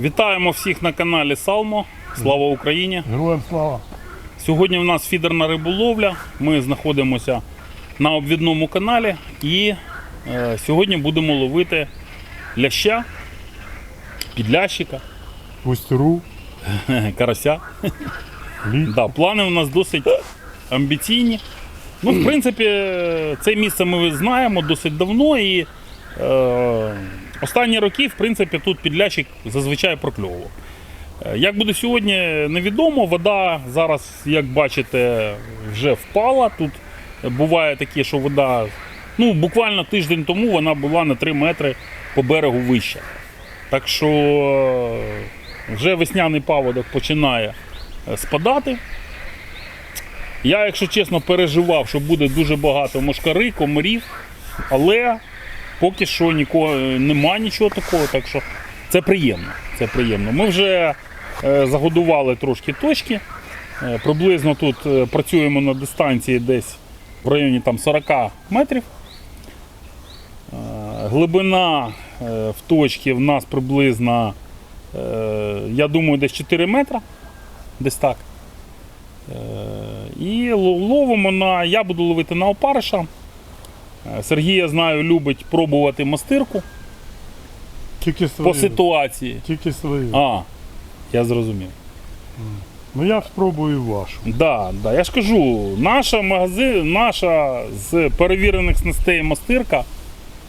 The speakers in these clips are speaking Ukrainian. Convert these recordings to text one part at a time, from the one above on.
Вітаємо всіх на каналі Салмо. Слава Україні! Героям слава. Сьогодні в нас фідерна риболовля. Ми знаходимося на обвідному каналі і е, сьогодні будемо ловити ляща, підлящика, Пустеру, карася. Да, плани у нас досить амбіційні. Ну, в принципі, це місце ми знаємо досить давно і е, останні роки, в принципі, тут підлящик зазвичай прокльовував. Е, Як буде сьогодні, невідомо. Вода зараз, як бачите, вже впала. Тут буває таке, що вода, ну, буквально тиждень тому вона була на 3 метри по берегу вища. Так що е, вже весняний паводок починає е, спадати. Я, якщо чесно, переживав, що буде дуже багато мошкари, комарів, але поки що нікого нема нічого такого, так що це приємно. Це приємно. Ми вже е, загодували трошки точки. Е, приблизно тут е, працюємо на дистанції десь в районі там, 40 метрів. Е, глибина е, в точці в нас приблизно, е, я думаю, десь 4 метра. Десь так. Е, І ловимо на. Я буду ловити на опариша. Е, Сергій, я знаю, любить пробувати мастирку Тільки по ситуації. Тільки свої. А, я зрозумів. Ну я спробую вашу. Да, да, я ж кажу, наша магазин, наша з перевірених снастей мастирка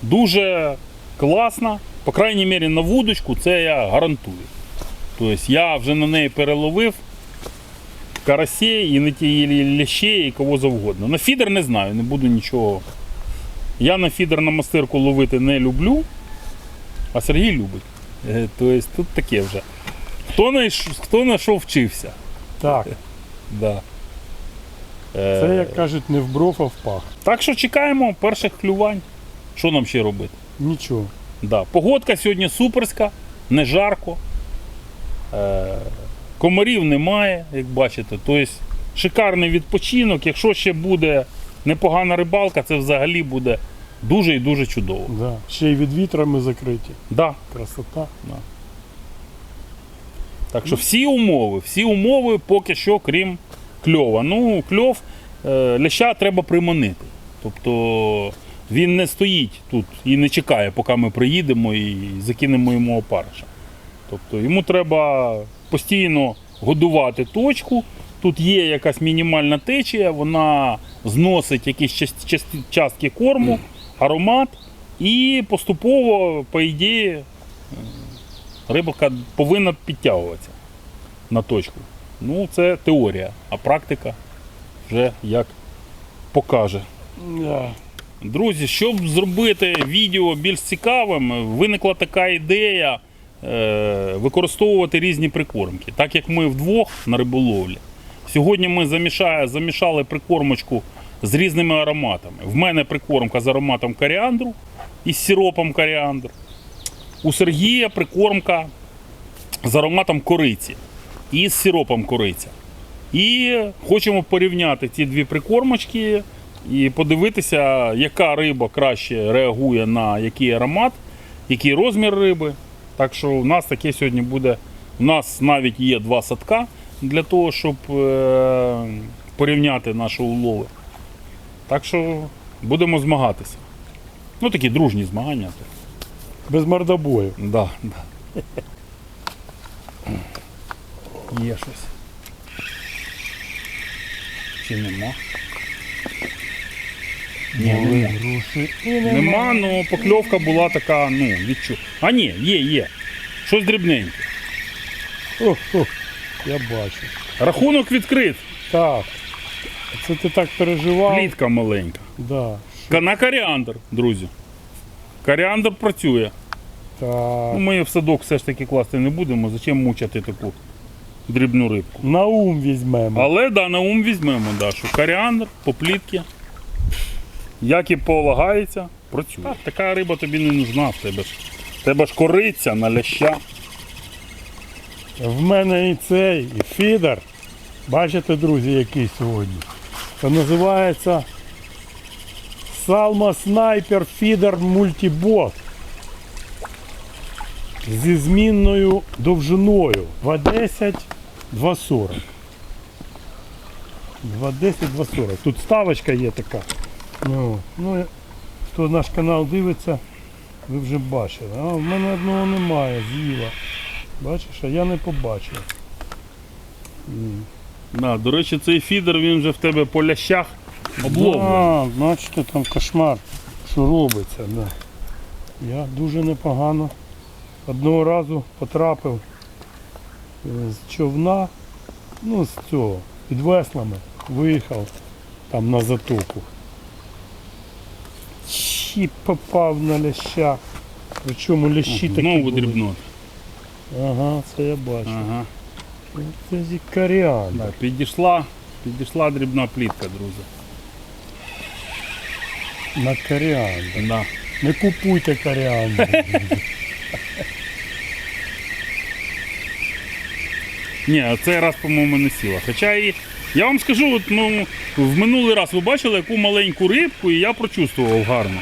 дуже класна. По крайній мірі на вудочку це я гарантую. Тобто я вже на неї переловив карасей і не ті лящей, і кого завгодно. На фідер не знаю, не буду нічого. Я на фідер на мастирку ловити не люблю, а Сергій любить. Е, Тобто тут таке вже. Хто на, хто на що вчився? Так, Да. Е, це як кажуть, не в бров, а в пах. Так що чекаємо перших клювань. Що нам ще робити? Нічого. Да. Погодка сьогодні суперська, не жарко. Е, комарів немає, як бачите. Тобто шикарний відпочинок. Якщо ще буде непогана рибалка, це взагалі буде дуже і дуже чудово. Да. Ще й від вітра ми закриті. Да. Красота. Так що всі умови, всі умови поки що, крім кльова. Ну, кльов е, ляща треба приманити. Тобто він не стоїть тут і не чекає, поки ми приїдемо і закинемо йому опариша. Тобто йому треба постійно годувати точку. Тут є якась мінімальна течія, вона зносить якісь част- част- частки корму, аромат, і поступово, по ідеї, рибалка повинна підтягуватися на точку. Ну, це теорія, а практика вже як покаже. Друзі, щоб зробити відео більш цікавим, виникла така ідея е, використовувати різні прикормки. Так як ми вдвох на риболовлі. Сьогодні ми замішає, замішали прикормочку з різними ароматами. В мене прикормка з ароматом коріандру і з сиропом коріандр. У Сергія прикормка з ароматом кориці і з сиропом кориця. І хочемо порівняти ці дві прикормочки і подивитися, яка риба краще реагує на який аромат, який розмір риби. Так що у нас таке сьогодні буде. У нас навіть є два садка для того, щоб е, порівняти наші улови. Так що будемо змагатися. Ну такі дружні змагання. Без мордобою. Да, да. Є щось. Чи нема? Ні, Були нема. груші. І Нема, ну покльовка була така, ну, відчу. А ні, є, є. Щось дрібненьке. Ох, ох, я бачу. Рахунок відкрит. Так. Це ти так переживав. Плітка маленька. Да. На коріандр, друзі. Коріандр працює. Ну, Так. ми в садок все ж таки класти не будемо. Зачем мучати таку дрібну рибку? На ум візьмемо. Але да, на ум візьмемо, да, що коріандр по плітки, як і полагається, працює. Так, така риба тобі не нужна, в тебе ж, в тебе ж кориця на ляща. В мене і цей, і фідер. Бачите, друзі, який сьогодні. Це називається Salma Sniper Feeder Multibot. зі змінною довжиною 210 240. 210 240. Тут ставочка є така. Ну, ну, хто наш канал дивиться, ви вже бачили. А в мене одного немає, з'їла. Бачиш, а я не побачив. Да, до речі, цей фідер він вже в тебе по лящах обловлений. А, бачите, там кошмар, що робиться. Да. Я дуже непогано одного разу потрапив е, з човна, ну з цього, під веслами, виїхав там на затоку. Щіп попав на ляща. Причому лящі такі Знову були. Ага, це я бачу. Ага. Це зі коріандр. Да, підійшла, підійшла дрібна плітка, друзі. На коріандр. Да. Не купуйте коріандр. Ні, а цей раз, по-моєму, не сіла. Хоча і я вам скажу, от, ну, в минулий раз ви бачили яку маленьку рибку, і я прочувствував гарно.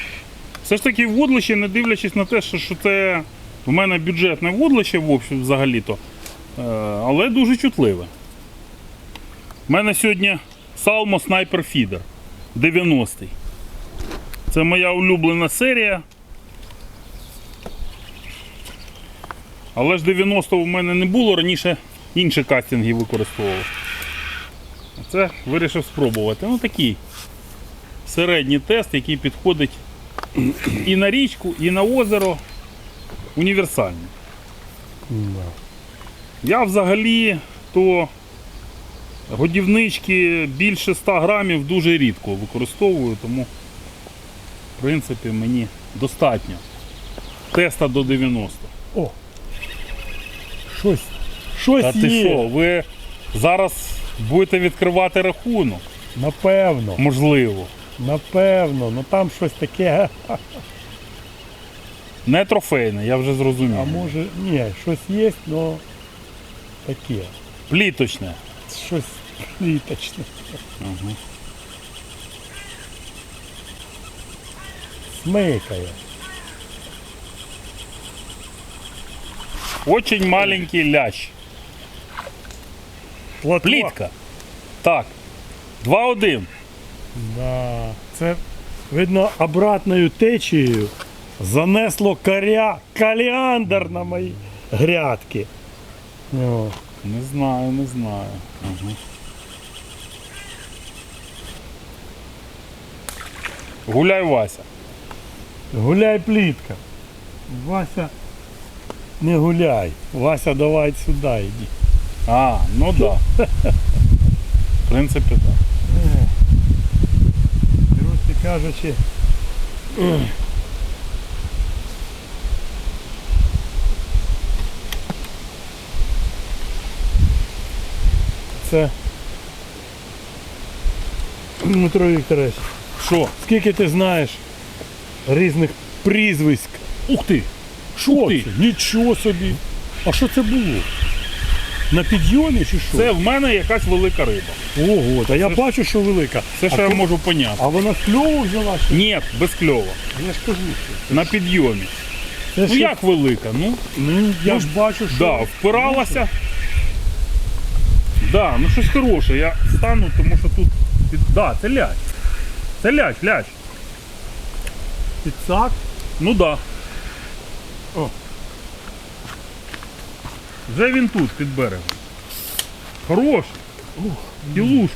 Все ж таки вудлище, не дивлячись на те, що, що це в мене бюджетне вудлище взагалі-то, е, але дуже чутливе. У мене сьогодні Salmo Sniper Feeder 90-й. Це моя улюблена серія. Але ж 90-го в мене не було, раніше інші кастинги використовував. Це вирішив спробувати. Ну такий середній тест, який підходить і на річку, і на озеро. Універсальний. Да. Я взагалі то годівнички більше 100 грамів дуже рідко використовую, тому в принципі мені достатньо. Теста до 90. О! Щось. Щось Та ти є. що, ви зараз будете відкривати рахунок? Напевно. Можливо. Напевно. Ну там щось таке. Не трофейне, я вже зрозумів. А може. Ні, щось є, але таке. Пліточне. Щось літочне. Ага. Смикає. Очень маленький лящ. Платва. Плітка. Так. 2-1. Да. Це видно обратною течією занесло коря, каліандр на мої грядки. О. Не знаю, не знаю. Ага. Гуляй, Вася. Гуляй плітка. Вася, не гуляй. Вася, давай сюди йди. А, ну да. В принципі, так. Коротше кажучи. Це Дмитро Вікторович, Що? скільки ти знаєш різних прізвиськ? Ух ти! Що ти. Нічого собі. А що це було? На підйомі чи що? Це в мене якась велика риба. Ого, та я Це ж- бачу, що велика. Це а, що я можу поняти. а вона з кльову взяла? Що? Ні, без кльова. Я ж кажу, що На підйомі. це Ну що- як велика? Ну, Ну, я ж бачу, що да, впиралася. Да, ну щось хороше. Я стану, тому що тут. Да, це ляч. Це ляч, ляч. підсак. Ну да. О. Вже він тут, під берегом. Хороший. Кілушка.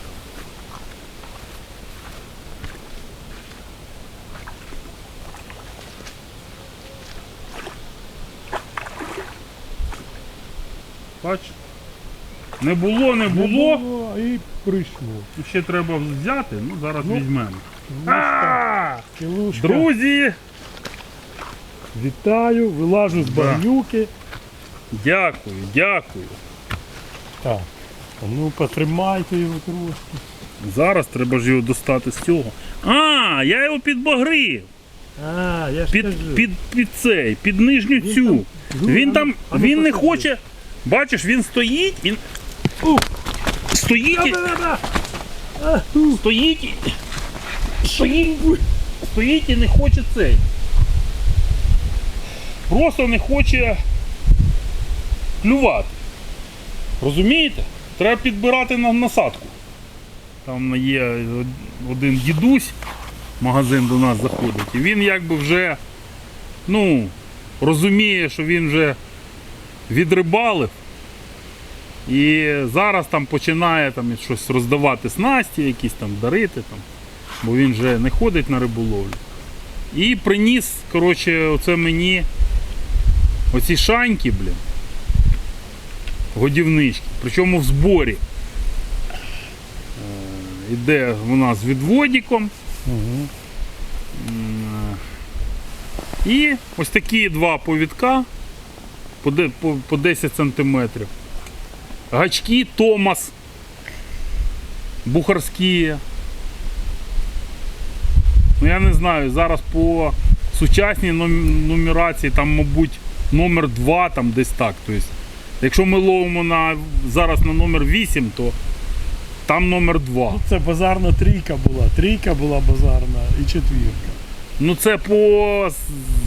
Бач. Не було, не було. і прийшло. Ще треба взяти, ну зараз Ну. візьмемо. Кілушка, А! кілушка. Друзі, Вітаю, вилажу з Да. багнюки. дякую, дякую. Так. а Ну, потримайте його трошки. Зараз треба ж його достати з цього. А, я його підбагрив. А, я ж Під, кажу. під, під цей, під нижню Він цю. там- ну, Він там, ну- ну він не хоче. Бачиш, він стоїть, він. Стоїть, стоїть, стоїть, стоїть і не хоче цей. Просто не хоче клювати. Розумієте? Треба підбирати на насадку. Там є один дідусь, магазин до нас заходить, і він якби вже ну, розуміє, що він вже відрибалив. І зараз там починає там щось роздавати снасті, якісь там дарити, там, бо він вже не ходить на риболовлю. І приніс, коротше, оце мені оці шаньки, блін. Годівнички. Причому в зборі. Е, Іде вона з відводіком. Угу. І ось такі два повідка по по, по 10 сантиметрів. Гачки Томас. Бухарські. Ну я не знаю, зараз по сучасній нумерації там, мабуть, номер 2, там десь так. Тобто, якщо ми ловимо на, зараз на номер 8, то там номер 2. Ну, це базарна трійка була. Трійка була базарна і четвірка. Ну це по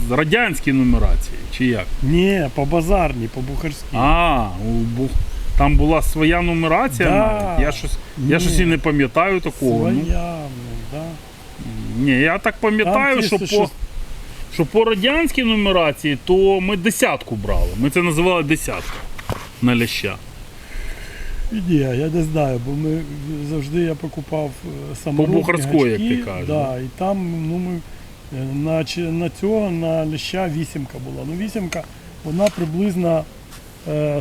радянській нумерації, чи як? Ні, по базарній, по бухарській. А, у Бух... там була своя нумерація Да. навіть? Я щось, я Ні. щось і не пам'ятаю такого. Ну, Своя, ну, да. ні, я так пам'ятаю, Там що чисто по, щось- що по радянській нумерації, то ми десятку брали. Ми це називали десятка на ляща. Ні, я не знаю, бо ми завжди я покупав е, саморобні бухарської, як гачки, ти кажеш, Да, і там ну, ми, е, на, чи- на цього на леща вісімка була. Ну вісімка, вона приблизно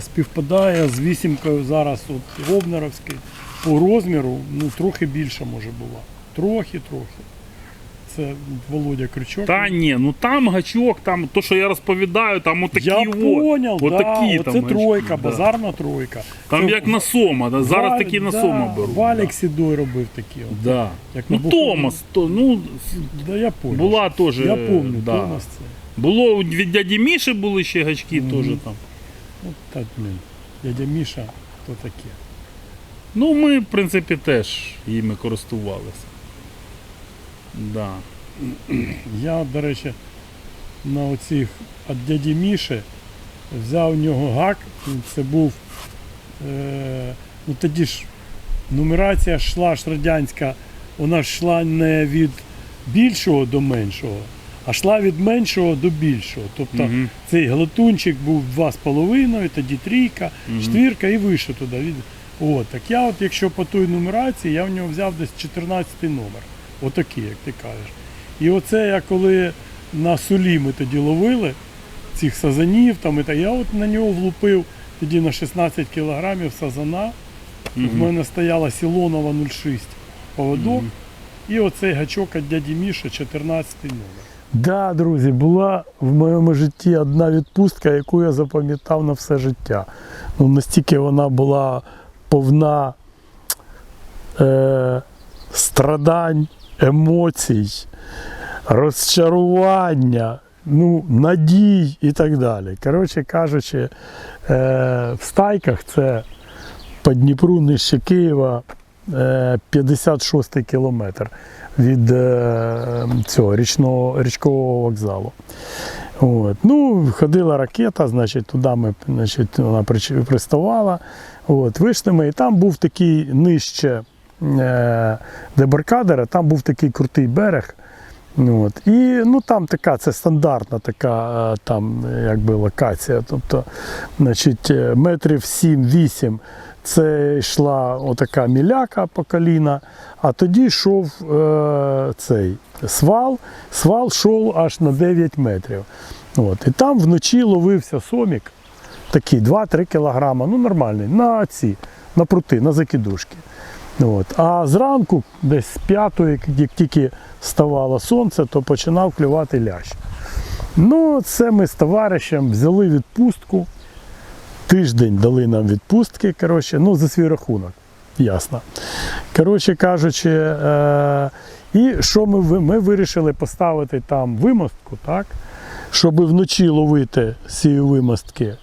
співпадає з вісімкою зараз от Робнеровський. По розміру ну, трохи більша може була. Трохи, трохи. Це Володя Крючок. Та ні, ну там гачок, там то, що я розповідаю, там отакі я от. поняв, да, отакі оце там тройка, да. базарна тройка. Там Це як на сома, да, зараз Ва- такі на да, сома беруть. Валік Сідой робив такі. От. Да. Як Ну на Томас, то, ну, Да, я понял. була теж. Я помню, да. Томас це. Було від дяді Міші були ще гачки Мгм. теж там. Ну, так, блін. Дядя Міша, то таке. Ну, ми, в принципі, теж їми користувалися. Да. Я, до речі, на оцих від дяді Міші взяв у нього гак. Це був. Е, ну тоді ж нумерація йшла ж радянська, вона ж йшла не від більшого до меншого, а йшла від меншого до більшого. Тобто Мгм. цей глатунчик був 2,5, тоді трійка, Мгм. четвірка і вище туди. Від... От, так я, от, якщо по той нумерації, я в нього взяв десь 14 номер. Отакий, як ти кажеш. І оце я коли на сулі ми тоді ловили цих сазанів, там, і так, я от на нього влупив тоді на 16 кілограмів сазана. В мене стояла Сілонова 06 поводок. Мгм. І оцей гачок від дяді Міша 14 номер. Да, друзі, була в моєму житті одна відпустка, яку я запам'ятав на все життя. Ну, настільки вона була повна е, страдань, емоцій, розчарування, ну, надій і так далі. Коротше кажучи, е, в стайках це по Дніпру нижче Києва е, 56 кілометр від е, цього річного, річкового вокзалу. От. Ну, ходила ракета, значить, туди ми, значить, вона приставала. От. Вийшли ми, і там був такий нижче е, дебаркадера, там був такий крутий берег. От. І ну, там така, це стандартна така там, якби, локація. Тобто, значить, метрів 7-8 це йшла отака міляка по коліна, а тоді йшов е, цей свал. Свал йшов аж на 9 метрів. От. І там вночі ловився сомік, такий 2-3 кілограма, ну нормальний, на ці, на прути, на закидушки. От. А зранку, десь з п'ятої, як тільки ставало сонце, то починав клювати лящ. Ну, це ми з товаришем взяли відпустку. Тиждень дали нам відпустки, коротше, ну, за свій рахунок, ясно. Коротше кажучи, е- і що ми, ми вирішили поставити там вимостку, так? щоб вночі ловити з цієї вимостки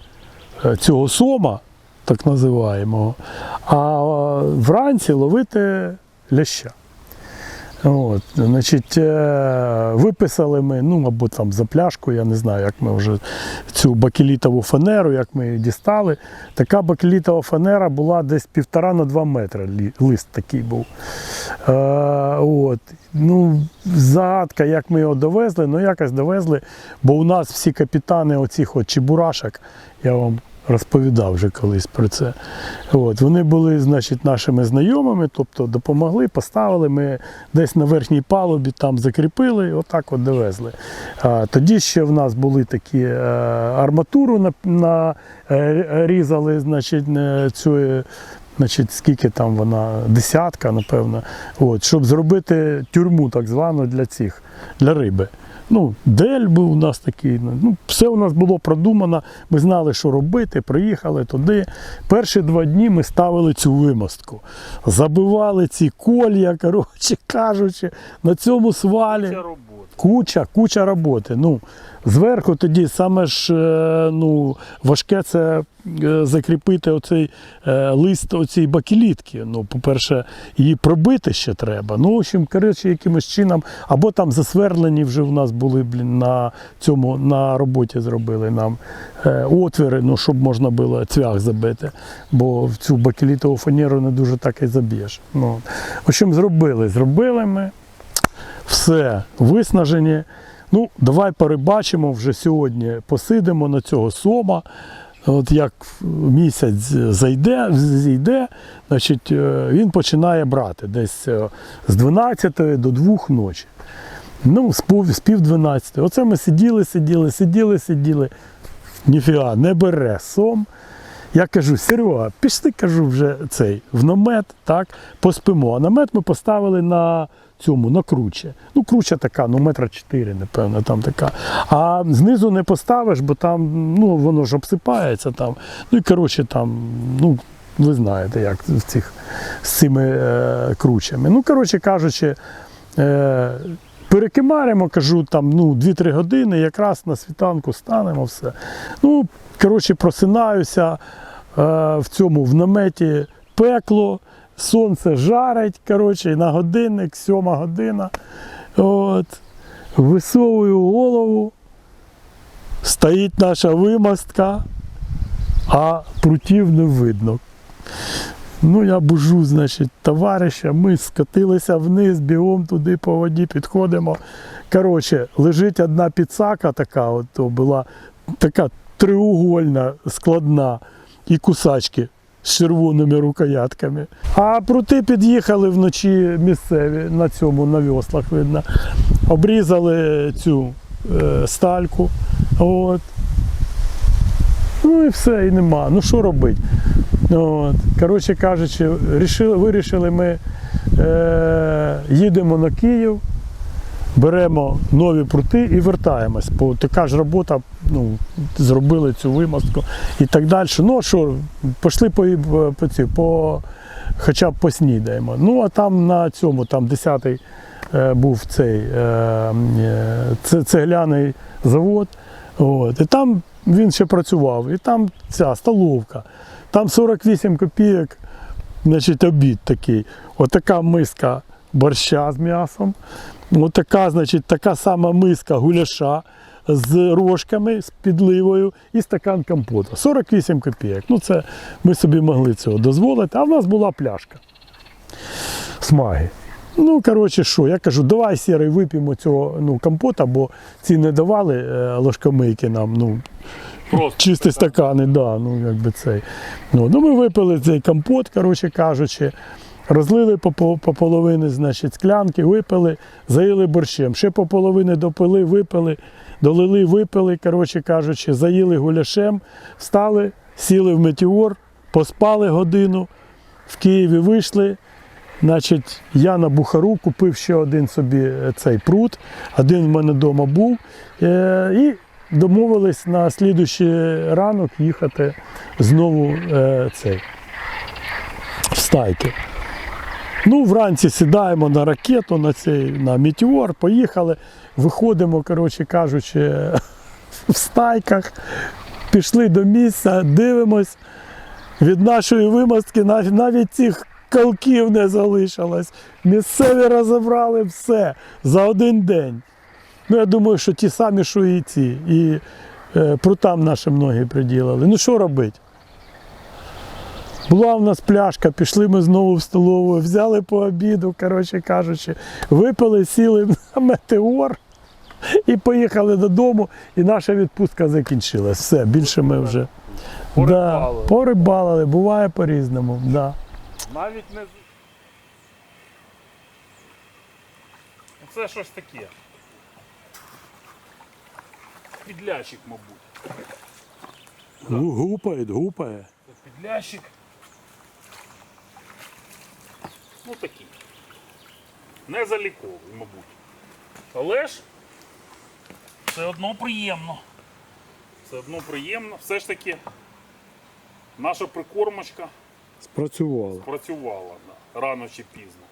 е, цього сома, так називаємого, а е, вранці ловити ляща. От, значить, е, виписали ми, ну або там за пляшку, я не знаю, як ми вже цю бакелітову фанеру, як ми її дістали. Така бакелітова фанера була десь півтора на два метри. Лист такий був. Е, от. Ну, загадка, як ми його довезли, ну якось довезли, бо у нас всі капітани оцих от чебурашок, я вам розповідав вже колись про це. От, вони були, значить, нашими знайомими, тобто допомогли, поставили. Ми десь на верхній палубі там закріпили, отак от довезли. А, тоді ще в нас були такі е, арматуру на, на, е, значить, е, цю. Значить, скільки там вона, десятка, напевно, от, щоб зробити тюрму так звану для цих, для риби. Ну, дель був у нас такий. Ну, все у нас було продумано. Ми знали, що робити, приїхали туди. Перші два дні ми ставили цю вимостку. Забивали ці колія, коротше кажучи, на цьому свалі. робота. Куча, куча роботи. Ну, зверху тоді саме ж е, ну, важке це е, закріпити оцей е, лист оцій бакелітки. Ну, по-перше, її пробити ще треба. Ну, в общем, коротше, якимось чином, або там засверлені вже в нас були блін, на цьому на роботі зробили нам отвіри, ну, щоб можна було цвях забити. Бо в цю бакелітову фанеру не дуже так і заб'єш. Ну, в общем, зробили. Зробили ми все виснажені. Ну, давай перебачимо вже сьогодні. Посидимо на цього сома. От як місяць зайде, зійде, значить, е, він починає брати десь е, з 12 до 2 ночі. Ну, з пів, з пів 12. Оце ми сиділи, сиділи, сиділи, сиділи. Ніфіга, не бере сом. Я кажу, Серега, пішли, кажу, вже цей в намет, так, поспимо. А намет ми поставили на цьому, на круче. Ну, круча така, ну метра чотири, напевно, там така. А знизу не поставиш, бо там, ну, воно ж обсипається там. Ну і коротше там, ну, ви знаєте, як з цих з цими е, кручами. Ну, коротше кажучи, е, перекимаримо, кажу, там ну, 2-3 години, якраз на світанку станемо все. Ну, коротше, просинаюся е, в цьому в наметі пекло, сонце жарить, коротше, на годинник, сьома година. От, висовую голову, стоїть наша вимостка, а прутів не видно. Ну, я бужу, значить, товариша, ми скотилися вниз, бігом туди по воді підходимо. Коротше, лежить одна підсака така, от, то була така треугольна, складна, і кусачки з червоними рукоятками. А прути під'їхали вночі місцеві на цьому, на веслах, видно. Обрізали цю е, стальку. От. Ну і все, і нема. Ну що робити? От. Коротше кажучи, рішили, вирішили ми е, їдемо на Київ, беремо нові прути і вертаємось. Бо така ж робота, ну, зробили цю вимостку і так далі. Ну а що, пішли по, по, ці, по хоча б поснідаємо. Ну, а там на цьому, там 10-й е, був цей е, е, це, цегляний завод. От, і там він ще працював, і там ця столовка. Там 48 копійок, значить, обід такий. Отака миска борща з м'ясом. Отака, значить, така сама миска гуляша з рожками, з підливою і стакан компоту. 48 копійок. Ну, це ми собі могли цього дозволити, а в нас була пляшка смаги. Ну, коротше, що, я кажу, давай сірий вип'ємо цього ну, компота, бо ці не давали е, ложкомийки нам. Ну, Просто чисті стакани, да, ну якби цей. Ну, ну ми випили цей компот, коротше кажучи, розлили по, по, по половині, значить, склянки, випили, заїли борщем. Ще по половині допили, випили, долили, випили, коротше кажучи, заїли гуляшем, встали, сіли в метеор, поспали годину, в Києві вийшли. Значить, я на Бухару купив ще один собі е, цей прут, один в мене вдома був. Е, і домовились на слідуючий ранок їхати знову е, цей, в стайки. Ну, вранці сідаємо на ракету, на цей на метеор, поїхали, виходимо, коротше кажучи, в стайках, пішли до місця, дивимось від нашої вимостки, нав- навіть цих осколків не залишилось. Місцеві розібрали все за один день. Ну, я думаю, що ті самі, що і ці. І е, прутам нашим ноги приділили. Ну що робити? Була в нас пляшка, пішли ми знову в столову, взяли по обіду, коротше кажучи, випили, сіли на метеор і поїхали додому, і наша відпустка закінчилась. Все, більше ми вже Порибалили. Да, порибалили, буває по-різному. Да. Навіть не. Це щось таке. Підлящик, мабуть. Гу- Гупає, гупає. Підлящик. Ну такий. Не заліковий, мабуть. Але ж все одно приємно. Все одно приємно. Все ж таки наша прикормочка Спрацювало. працювала да, рано чи пізно.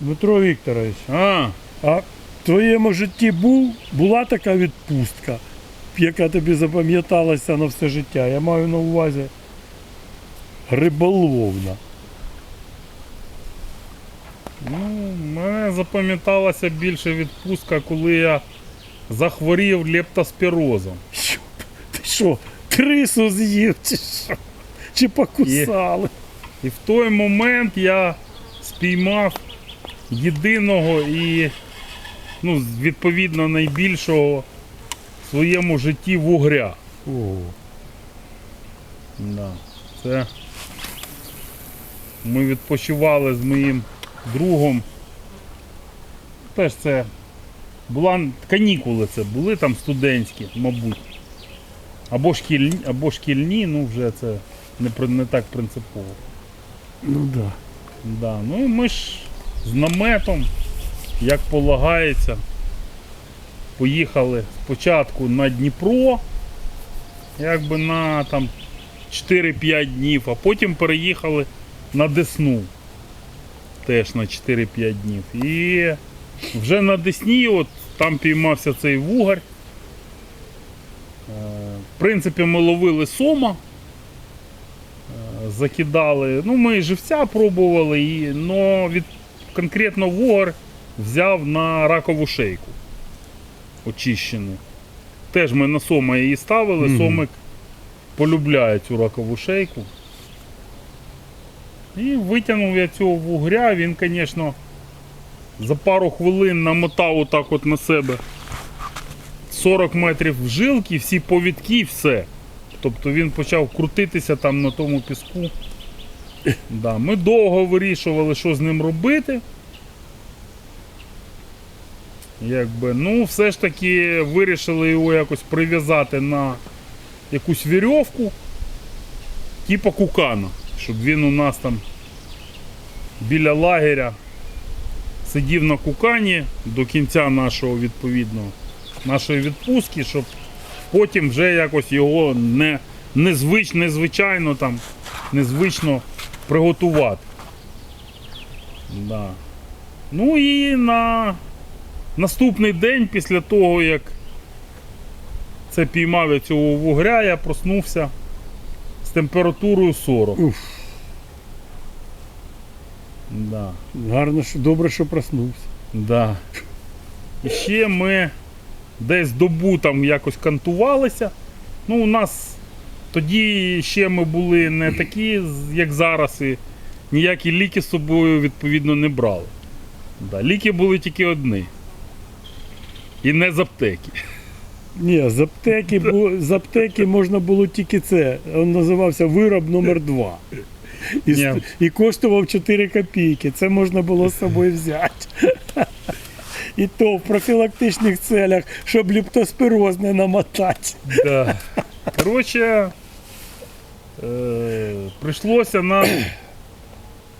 Дмитро Вікторович, А, а в твоєму житті був, була така відпустка, яка тобі запам'яталася на все життя. Я маю на увазі риболовна. Ну, мене запам'яталася більше відпустка, коли я захворів лептоспірозом. Що, ти що, крису з'їв чи що? Чи покусали? І в той момент я спіймав єдиного і, ну, відповідно, найбільшого в своєму житті вугря. О, Да. Це ми відпочивали з моїм другом. Теж це була канікули це були там студентські, мабуть. Або шкільні, або шкільні, ну вже це не, не так принципово. ну так. Да. Да. Ну і ми ж з наметом, як полагається, поїхали спочатку на Дніпро, якби на там 4-5 днів, а потім переїхали на Десну. Теж на 4-5 днів. І вже на Десні, от там піймався цей вугар. Е, В принципі, ми ловили сома закидали. Ну, ми живця пробували, і, но від конкретно вугор взяв на ракову шейку очищену. Теж ми на сома її ставили, Мгм. сомик полюбляє цю ракову шейку. І витягнув я цього вугря, він, звісно, за пару хвилин намотав отак от на себе 40 метрів в жилки, всі повідки, все. Тобто він почав крутитися там на тому піску. Да, ми довго вирішували, що з ним робити. Якби, ну, все ж таки вирішили його якось прив'язати на якусь вірьовку, типу кукана, щоб він у нас там біля лагеря сидів на кукані до кінця нашого відповідного нашої відпустки, щоб потім вже якось його не, незвич, незвичайно там, незвично приготувати. Да. Ну і на наступний день після того, як це піймав я цього вугря, я проснувся з температурою 40. Уф. Да. Гарно, що добре, що проснувся. Да. І ще ми десь добу там якось кантувалися. Ну, у нас тоді ще ми були не такі, як зараз, і ніякі ліки з собою, відповідно, не брали. Да. Ліки були тільки одні. І не з аптеки. Ні, з аптеки, бу- з аптеки можна було тільки це. Він називався вироб номер 2 І, Ні. ст- і коштував 4 копійки. Це можна було з собою взяти. І то в профілактичних целях, щоб ліптоспироз не намотати. Да. Коротше, е, прийшлося нам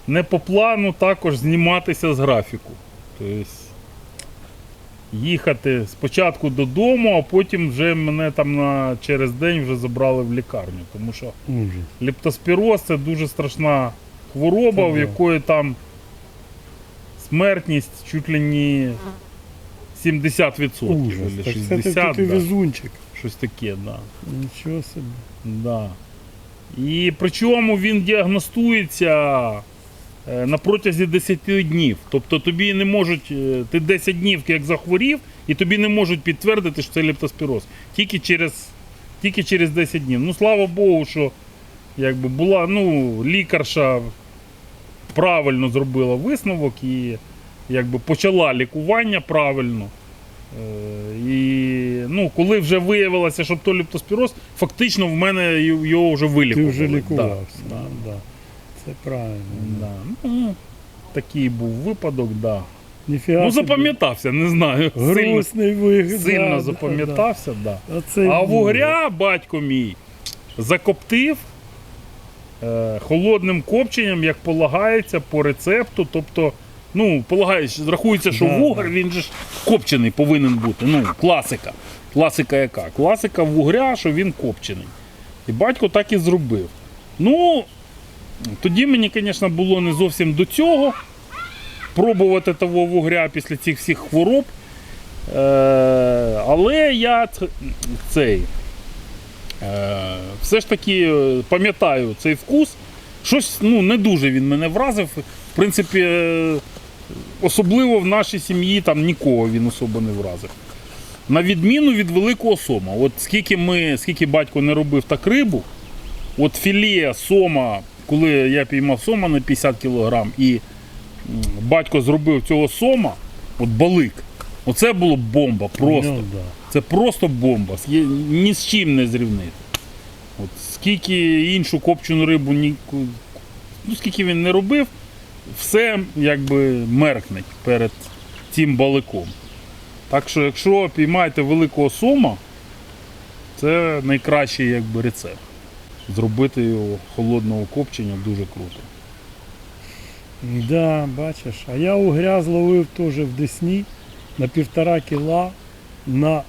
не по плану також зніматися з графіку. Тобто їхати спочатку додому, а потім вже мене там на, через день вже забрали в лікарню. Тому що Ужас. лептоспіроз це дуже страшна хвороба, в якої там смертність чуть ли не 70%. Ужас. чи Так 60, це ти, да. везунчик. щось таке, да. Нічого собі. Да. І причому він діагностується на протязі 10 днів. Тобто тобі не можуть, е, ти 10 днів як захворів, і тобі не можуть підтвердити, що це лептоспіроз. Тільки через, тільки через 10 днів. Ну, слава Богу, що якби була, ну, лікарша правильно зробила висновок і якби почала лікування правильно. Е, І ну, коли вже виявилося, що то лептоспіроз, фактично в мене його вже Ти вже лікувався. Да, Да, да. Це правильно. да. Ну, такий був випадок, да. Ніфіга Ну, собі. запам'ятався, не знаю. Сильно, Грустний вигляд. сильно да, запам'ятався, да. Оце А вугря батько мій закоптив е, холодним копченням, як полагається, по рецепту. Тобто, ну, полагається, рахується, що Да, вугр він же ж копчений повинен бути. Ну, класика. Класика яка? Класика вугря, що він копчений. І батько так і зробив. Ну, тоді мені, звісно, було не зовсім до цього пробувати того вугря після цих всіх хвороб. Е, але я цей е, все ж таки е, пам'ятаю цей вкус. Щось ну, не дуже він мене вразив. В принципі, е, особливо в нашій сім'ї там нікого він особо не вразив. На відміну від великого сома. От скільки ми, скільки батько не робив так рибу, от філе сома, коли я піймав сома на 50 кг і батько зробив цього сома, от балик. Оце було бомба просто. Ну, да. Це просто бомба. Ні з чим не зрівнити. От скільки іншу копчену рибу, ні, ну, скільки він не робив, все якби меркне перед цим баликом. Так що, якщо піймаєте великого сома, це найкращий якби, рецепт. Зробити його холодного копчення дуже круто. Да, бачиш. А я угря зловив теж в Десні на півтора кіла на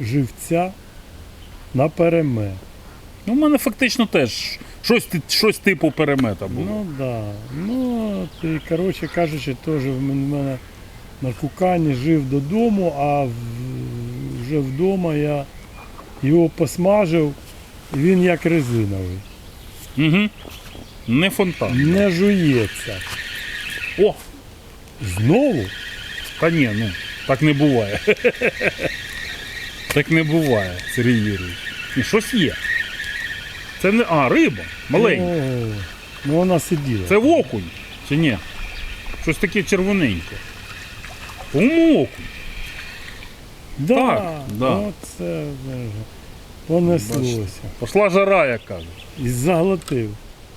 живця на переме. Ну, у мене фактично теж щось, щось типу перемета було. Ну да. Ну, і, коротше кажучи, теж в мене на кукані жив додому, а в- вже вдома я його посмажив, він як резиновий. Угу. Не фонтан. Не жується. О, Знову? Та ні, ну так не буває. так не буває, Сергій Юрійович. Ні, щось є. Це не. А, риба. Маленька. О, ну вона сиділа. Це окунь. Чи ні? Щось таке червоненьке. По-моєму, окунь. Да, Так, да. Оце вже понеслося. Пошла жара, як кажуть. І заглотив.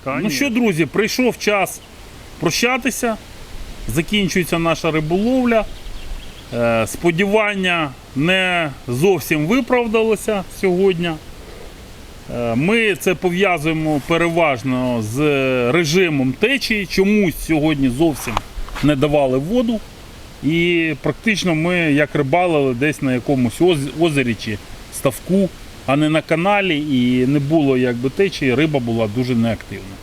Ну що, друзі, прийшов час прощатися. Закінчується наша риболовля. Е, Сподівання не зовсім виправдалося сьогодні. Е, Ми це пов'язуємо переважно з режимом течії. Чомусь сьогодні зовсім не давали воду. І практично ми як рибалили десь на якомусь озері чи ставку, а не на каналі, і не було якби течії, риба була дуже неактивна.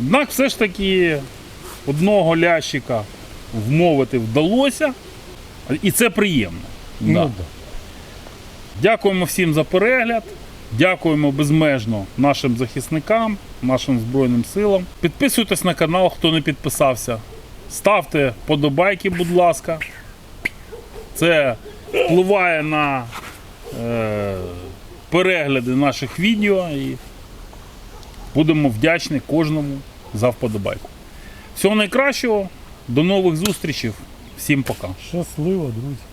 Однак все ж таки одного лящика вмовити вдалося, і це приємно. Ну, Да. да. Дякуємо всім за перегляд. Дякуємо безмежно нашим захисникам, нашим Збройним силам. Підписуйтесь на канал, хто не підписався. Ставте подобайки, будь ласка. Це впливає на перегляди наших відео і будемо вдячні кожному за вподобайку. Всього найкращого, до нових зустрічей. Всім пока. Щасливо, друзі.